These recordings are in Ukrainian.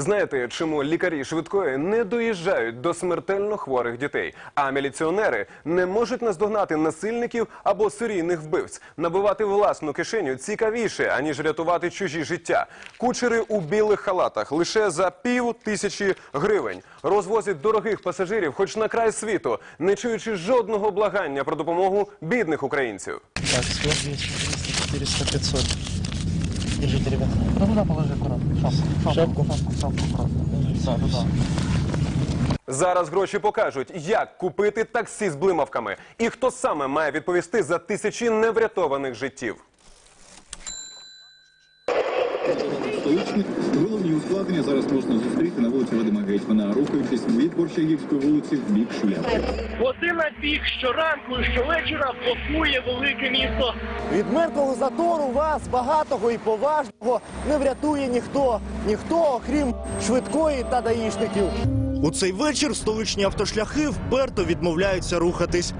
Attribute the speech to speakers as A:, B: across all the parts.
A: Знаєте, чому лікарі швидкої не доїжджають до смертельно хворих дітей, а міліціонери не можуть наздогнати насильників або серійних вбивць? Набивати власну кишеню цікавіше, аніж рятувати чужі життя. Кучери у білих халатах лише за пів тисячі гривень розвозять дорогих пасажирів, хоч на край світу, не чуючи жодного благання про допомогу бідних українців.
B: Так, 100, 200, 300, 400, 500. Держите, ребята. Да туда положи аккуратно. Шапку. Шапку. Шапку, шапку аккуратно. Да, туда.
A: Зараз гроші покажуть, як купити таксі з блимавками, і хто саме має відповісти за тисячі неврятованих життів.
C: Столичних головні ускладнення зараз можна зустріти на вулиці Вадима Гетьмана, рухаючись від Борщагівської вулиці в бік Шуляпи.
D: Година пік щоранку і щовечора блокує велике місто.
E: Від мертвого затору вас, багатого і поважного, не врятує ніхто. Ніхто, окрім швидкої та даїшників. У цей вечір столичні автошляхи вперто відмовляються рухатись.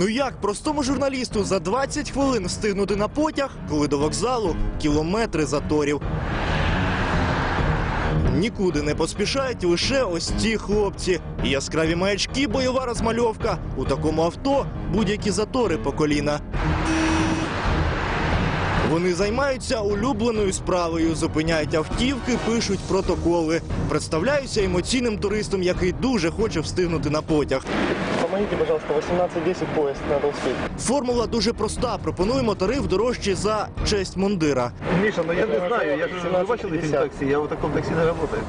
E: Ну як простому журналісту за 20 хвилин встигнути на потяг, коли до вокзалу кілометри заторів. Нікуди не поспішають лише ось ті хлопці. Яскраві маячки, бойова розмальовка. У такому авто будь-які затори по коліна. Вони займаються улюбленою справою, зупиняють автівки, пишуть протоколи. Представляються емоційним туристом, який дуже хоче встигнути на потяг.
B: Помогите, пожалуйста, 18.10 поезд, надо успеть.
E: Формула дуже проста. Пропонуємо тариф дорожчий за честь мундира.
F: Миша, ну я не знаю, я же вы бачили фильм такси, я в таком такси не работаю.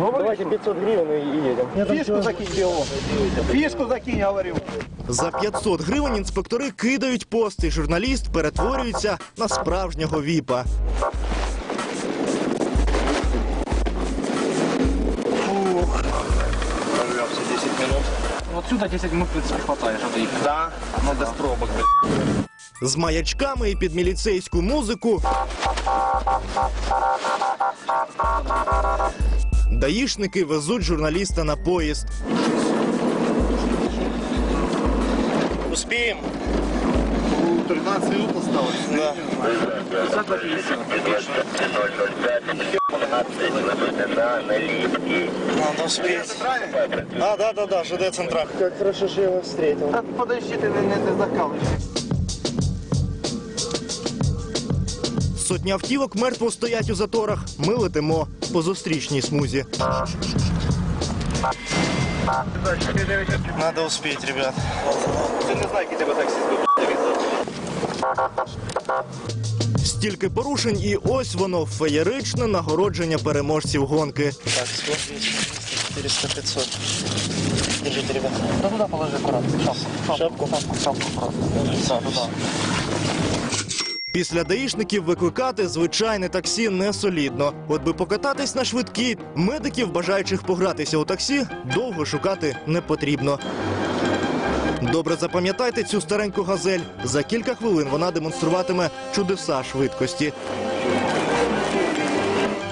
B: Давайте 500 гривен и, едем.
F: Фишку закинь, Фишку закинь, говорю.
E: За 500 гривень інспектори кидають пост, і журналіст перетворюється на справжнього віпа.
G: Вот сюда 10 минут, в принципе, хватает, чтобы доехать. Да, но без пробок.
E: З маячками і під міліцейську музику. Даїшники везуть журналіста на поїзд. Успіємо.
F: 13 минут осталось.
E: Да. Надо успеть. А, да, да, да, ЖД Централь.
B: Как хорошо, что я вас встретил.
F: Так подожди, ты не, не, не
E: Сотні автівок мертво стоять у заторах. Ми летимо по зустрічній смузі. Надо успеть, ребят.
F: Ти не знаєш, який тебе таксі
E: Стільки порушень, і ось воно феєричне нагородження переможців гонки.
B: Так, 100, 200, 400, 500. Держите, ребята. Да туда положи аккуратно. Шапку. Шапку. Шапку, шапку аккуратно. Да, туда.
E: Після даїшників викликати звичайне таксі не солідно. От би покататись на швидкі, медиків, бажаючих погратися у таксі, довго шукати не потрібно. Добре запам'ятайте цю стареньку газель. За кілька хвилин вона демонструватиме чудеса швидкості.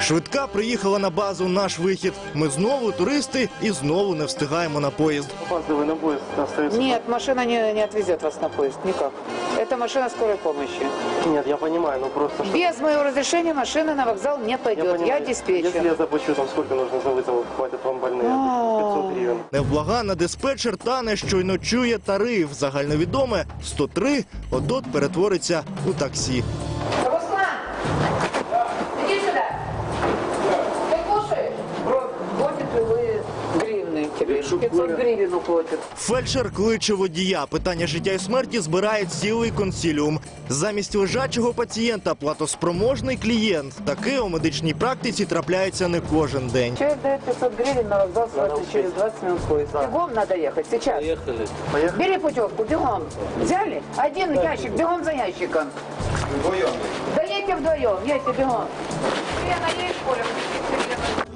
E: Швидка приїхала на базу наш вихід. Ми знову туристи і знову не встигаємо на поїзд.
B: Опаздывай на поезд, остается...
H: Нет, машина не, не отвезет вас на поезд, никак Это машина скорой помощи.
B: Нет, я понимаю, но просто... что-
H: Без моего разрешения машина на вокзал не
B: Я
H: пойдет. Я,
B: понимаю.
H: диспетчер.
B: Если я заплачу, там сколько нужно за вызов, хватит вам больные?
H: А.
B: 500 гривен.
E: Невблагана диспетчер тане щойно чує тариф. Загальновідоме 103 от перетвориться у таксі.
H: 500 гривен уплатит.
E: Фельдшер кличе водія. Питання життя і смерті збирає цілий консіліум. Замість лежачого пацієнта платоспроможний клієнт. Таке у медичній практиці трапляється не кожен день.
H: Человек дает 500 гривен на вокзал, через 20 минут поезд. Бегом надо ехать, сейчас.
B: Поехали.
H: Бери путевку, бегом. Взяли? Один ящик, бегом за ящиком. Вдвоем? Да едьте вдвоем, едьте бегом. Лена, едешь, Коля?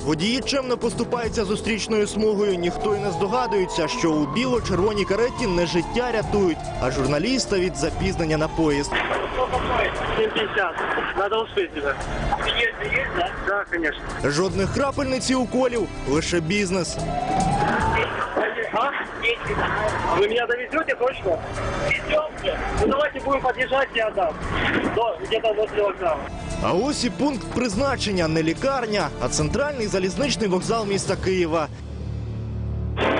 E: Водії чемно поступаються зустрічною смугою. Ніхто й не здогадується, що у біло-червоній кареті не життя рятують, а журналіста від запізнення на поїзд.
D: 750. Надо да? Да, конечно.
E: Жодних крапельниць і уколів, лише бізнес.
D: А? Вы меня довезете точно? Везем. Ну, давайте будем подъезжать, я отдам. До, где-то возле вокзала.
E: А ось і пункт призначення не лікарня, а центральний залізничний вокзал міста Києва.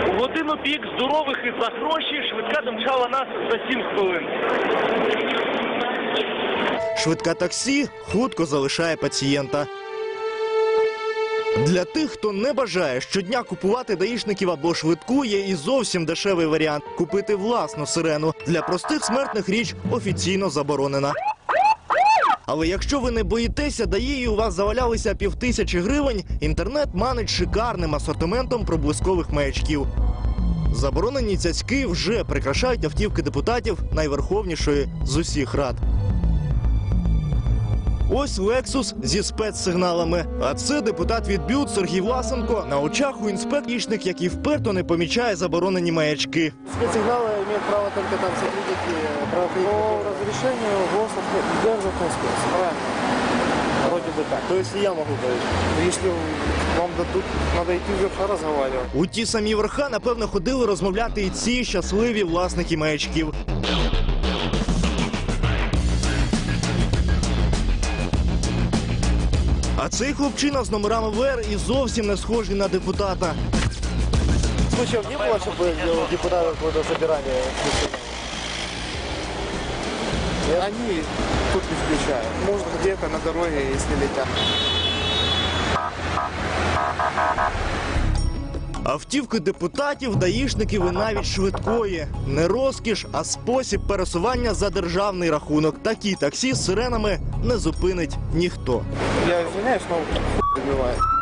D: У годину пік здорових і за гроші швидка домчала нас за 7 хвилин.
E: Швидка таксі хутко залишає пацієнта. Для тих, хто не бажає щодня купувати даїшників або швидку, є і зовсім дешевий варіант купити власну сирену. Для простих смертних річ офіційно заборонена. Але якщо ви не боїтеся даї і у вас завалялися півтисячі гривень, інтернет манить шикарним асортиментом проблискових маячків. Заборонені цяцьки вже прикрашають автівки депутатів найверховнішої з усіх рад. Ось Лексус зі спецсигналами. А це депутат від БЮТ Сергій Власенко. На очах у інспекторічник, який вперто не помічає заборонені маячки.
B: Спецсигналы имеют право только там сотрудники правоохранительных По разрешению ГОСов Госзаконского. Правильно. Вроде бы так. То есть и я могу говорить. Если вам дадут, надо идти вверх разговаривать.
E: У ті самі верха, напевно, ходили розмовляти і ці щасливі власники маячків. А цей хлопчина з номерами ВР і зовсім не схожий на депутата.
B: Случаев не было, чтобы у депутатов какое-то собирание Они тут не включают. Может, где-то на дороге, если летят.
E: Автівки депутатів, даїшників і навіть швидкої. Не розкіш, а спосіб пересування за державний рахунок. Такі таксі з сиренами не зупинить ніхто.
B: Я звиняюсь, знову выбивает.